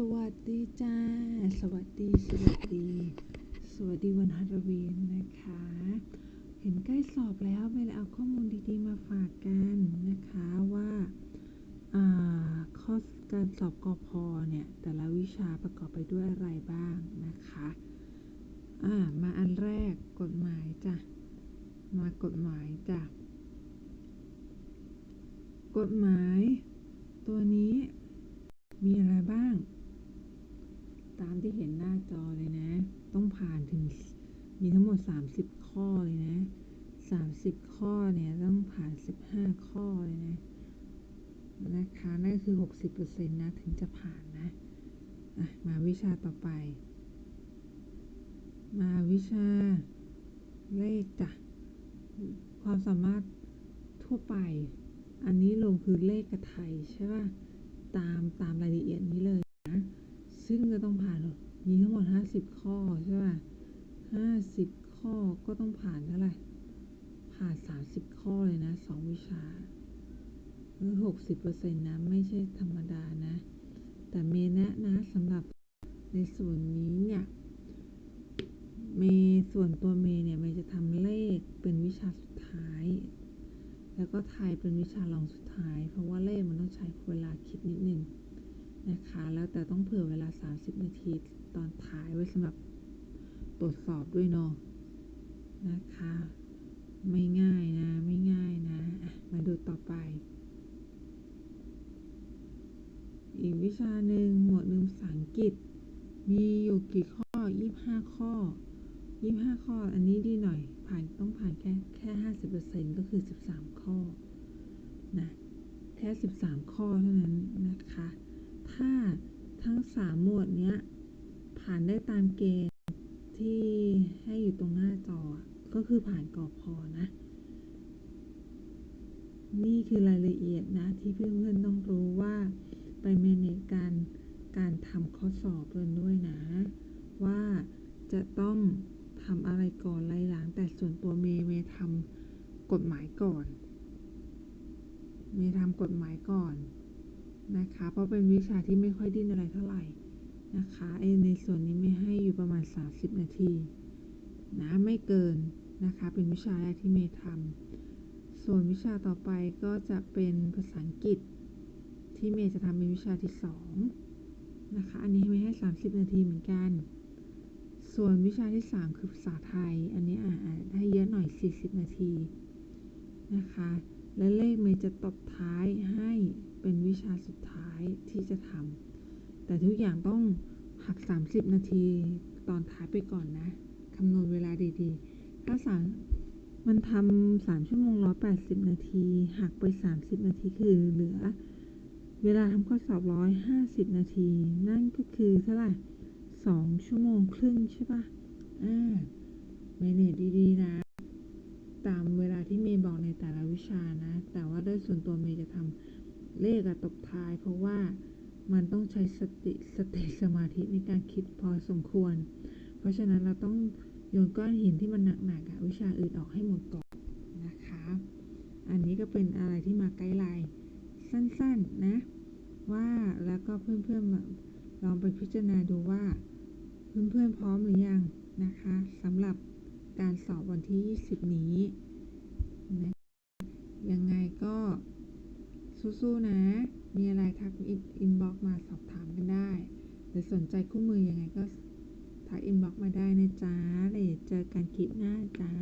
สวัสดีจ้า สวัสดี สวัสดี สวัสดีวันฮาโลวีนนะคะ เห็นใกล้สอบแล้วไม่เลยเอาข้อมูลดีๆมาฝากกันนะคะว่าอ่าข้อการสอบกอพอเนี่ย แต่ละวิชาประกอบไปด้วยอะไรบ้างนะคะมาอันแรกกฎหมายจ้ะ มากฎหมายจ้ะ กฎหมายตัวนี้มีอะไรบ้างามที่เห็นหน้าจอเลยนะ ต้องผ่านถึงมีทั้งหมด 30 ข้อเลยนะ 30 ข้อเนี่ยต้องผ่าน 15 ข้อเลยนะนะคะนั่นคือ 60%นะถึงจะผ่านนะอะมาวิชาต่อไป มาวิชาเลขจ้ะความสามารถทั่วไป อันนี้ลงคือเลขกับไทยใช่ป่ะ ตามตามรายละเอียดนี้เลยนะ ซึ่งก็ต้องผ่านมีทั้งหมด50ข้อใช่ป่ะ50ข้อก็ต้องผ่านเท่าไหร่ผ่าน30ข้อเลยนะ2วิชาคือ60%นต์นะ ไม่ใช่ธรรมดานะ แต่เมนะนะสำหรับในส่วนนี้เนี่ย เมส่วนตัวเมเนี่ยเมจะทำเลขเป็นวิชาสุดท้าย แล้วก็ไทยเป็นวิชารองสุดท้าย เพราะว่าเลขมันต้องใช้เวลาคิดนิดนึง นะคะ แล้วแต่ต้องเผื่อเวลา 30 นาทีตอนท้ายไว้สำหรับตรวจสอบด้วยเนาะนะคะ ไม่ง่ายนะ ไม่ง่ายนะะมาดูต่อไป อีกวิชาหนึ่งหมวดหนึ่งภาษาอังกฤษ มีอยู่กี่ข้อ 25 ข้อ 25 ข้อ อันนี้ดีหน่อย ผ่านต้องผ่านแค่แค่ 50%ก็คือ 13 ข้อนะแค่ 13 ข้อเท่านั้นนะคะ ถ้าทั้ง 3 หมวดเนี้ย ผ่านได้ตามเกณฑ์ที่ให้อยู่ตรงหน้าจอ ก็คือผ่านกอพอนะ นี่คือรายละเอียดนะที่เพื่อนๆต้องรู้ว่าไปเมเนจการการทำข้อสอบกันด้วยนะ ว่าจะต้องทำอะไรก่อนอะไรหลัง แต่ส่วนตัวเมย์เมย์ทำกฎหมายก่อน เมย์ทำกฎหมายก่อน นะคะ เพราะเป็นวิชาที่ไม่ค่อยดิ้นอะไรเท่าไหร่นะคะไอในส่วนนี้ไม่ให้อยู่ประมาณ 30 นาทีนะไม่เกินนะคะเป็นวิชาแรกที่เมย์ทำส่วนวิชาต่อไปก็จะเป็นภาษาอังกฤษ ที่เมย์จะทำเป็นวิชาที่สองนะคะอันนี้ไม่ให้ 30 นาทีเหมือนกัน ส่วนวิชาที่ 3 คือภาษาไทย อันนี้อ่านให้เยอะหน่อย 40 นาทีนะคะ และเลขเมย์จะตบท้ายให้เป็นวิชาสุดท้ายที่จะทำแต่ทุกอย่างต้องหัก 30 นาทีตอนท้ายไปก่อนนะคำนวณเวลาดีๆ ถ้าสามมันทำสามชั่วโมงร้อยแปดสิบนาที หักไป30นาทีคือเหลือ เวลาทำข้อสอบร้อยห้าสิบนาที นั่นก็คือเท่าไหร่สองชั่วโมงครึ่งใช่ปะอ่าเมเนจดีๆนะ ตาม ที่เมย์บอกในแต่ละวิชานะ แต่ว่าโดยส่วนตัวเมย์จะทำเลขอะตบท้าย เพราะว่ามันต้องใช้สติสติสมาธิในการคิดพอสมควร เพราะฉะนั้นเราต้องโยนก้อนหินที่มันหนักๆอะวิชาอื่นออกให้หมดก่อนนะคะ อันนี้ก็เป็นอะไรที่มาไกด์ไลน์สั้นๆนะ ว่าแล้วก็เพื่อนๆลองไปพิจารณาดูว่า เพื่อนๆพร้อมหรือยังนะคะสำหรับการสอบวันที่ 20 นี้นะยังไงก็ สู้ๆนะ มีอะไรทักอินบ็อกมาสอบถามกันได้ หรือสนใจคู่มือยังไงก็ทักอินบ็อกมาได้นะจ๊ะเดี๋ยวเจอกันคลิปหน้าจ้า